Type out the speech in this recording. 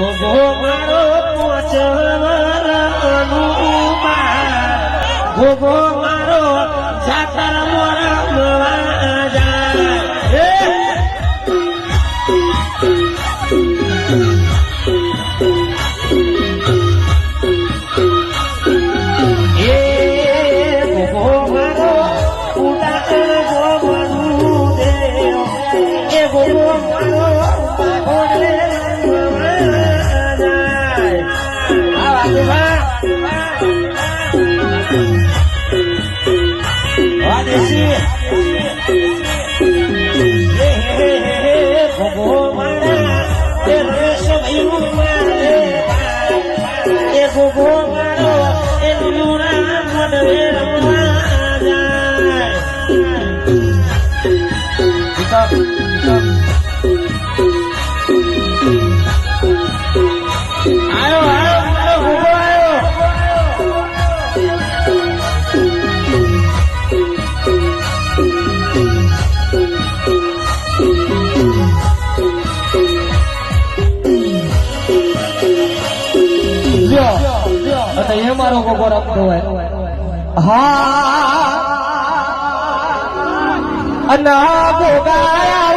ગોગો મારો પોચવરનું બાર. ગોગો મારો જાતર મોરા મવા જાય. એ! દેશી. હે હે હે તો એ મારો ગોગો રમતો હોય. હા. અના ગોગાયા